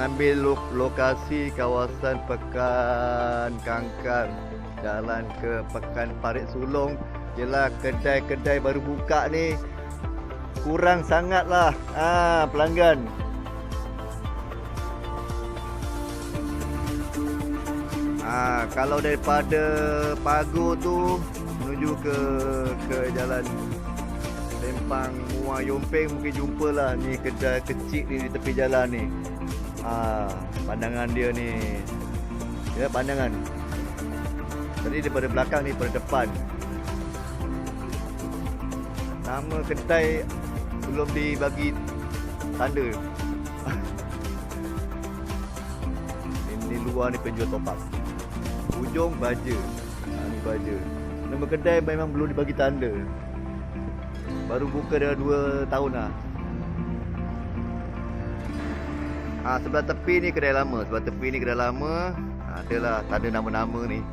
mengambil lo- lokasi kawasan Pekan Kangkang jalan ke Pekan Parit Sulong Yelah kedai-kedai baru buka ni kurang sangatlah. Ah pelanggan. Ah, kalau daripada Pagu tu menuju ke ke jalan Sempang Mua Yompeng mungkin jumpalah ni kedai kecil ni di tepi jalan ni. Ah, pandangan dia ni. Ya, pandangan. Tadi daripada belakang ni pada depan. Nama kedai belum dibagi tanda. Ini luar ni penjual top up. Hujung baja. Ha, ni baja. Nama kedai memang belum dibagi tanda. Baru buka dah 2 tahun lah. Ah sebelah tepi ni kedai lama, sebelah tepi ni kedai lama. Ha, adalah tanda nama-nama ni.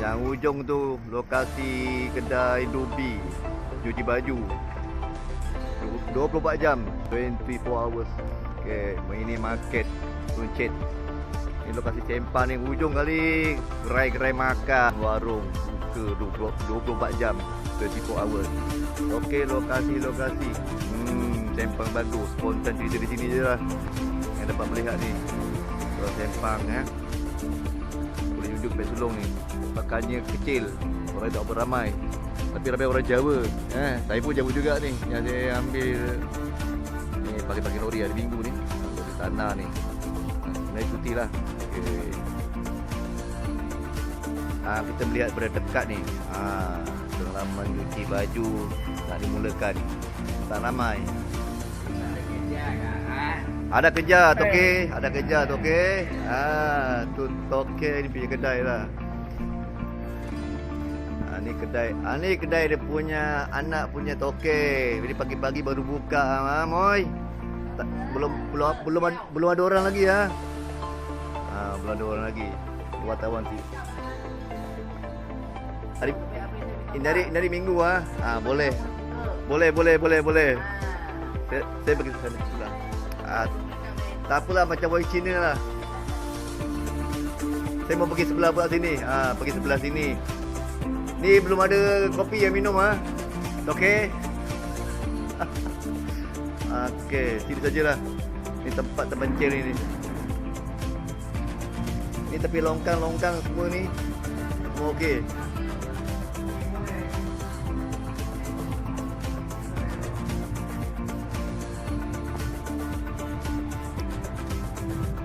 Yang hujung tu lokasi kedai Dubi cuci baju. 24 jam, 24 hours. Okey, ini market Suncit. Ini lokasi Sempang ni hujung kali. Gerai-gerai makan, warung buka 20, 24 jam, 24 hours. Okey, lokasi-lokasi. Sempang bagus. Spontan di sini je lah. Yang dapat melihat ni. Kalau Sempang eh. Boleh duduk beg sulung ni. Pakannya kecil. Orang tak beramai. Tapi ramai orang Jawa. Eh, saya pun Jawa juga ni. Yang saya ambil ni pagi-pagi lori hari Minggu ni. Dari tanah ni. Naik cuti lah. Okay. Ha, kita melihat pada dekat ni. Ha, pengalaman cuci baju nak dimulakan. Tak ramai. Ada kerja toke, ada kerja toke. Ha, tu toke ni punya kedai lah. Ha, ni kedai. Ha, ni kedai dia punya anak punya toke. Jadi pagi-pagi baru buka ha, moy. Tak, belum belum belum ada, belum ada orang lagi ya. Ha, belum ada orang lagi. Wartawan sih. Hari ini hari, ini hari Minggu ah. Ha, boleh. Boleh, boleh, boleh, boleh. Saya, saya pergi sana sebelah. Ah, tak apalah macam boy Cina lah. Saya mau pergi sebelah pula sini. Ah, pergi sebelah sini. Ni belum ada kopi yang minum ah. Okey. Okey, sini sajalah. Ni tempat terpencil ni. Ni tepi longkang-longkang semua ni. Semua okey.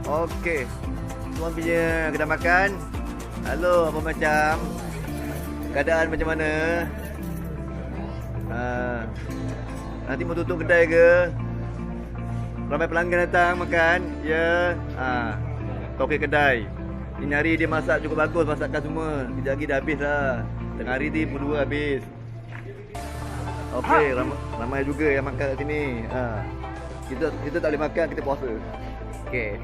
Okey. Tuan punya kedai makan. Halo, apa macam? Keadaan macam mana? Ha. Nanti mau tutup kedai ke? Ramai pelanggan datang makan? Ya. Ha. Tokek kedai. Ini hari dia masak cukup bagus masakan semua. Kejap lagi dah habis lah. Tengah hari ni pukul 2 habis. Okey, ramai, ramai juga yang makan kat sini. Ha. Kita kita tak boleh makan, kita puasa. Okey.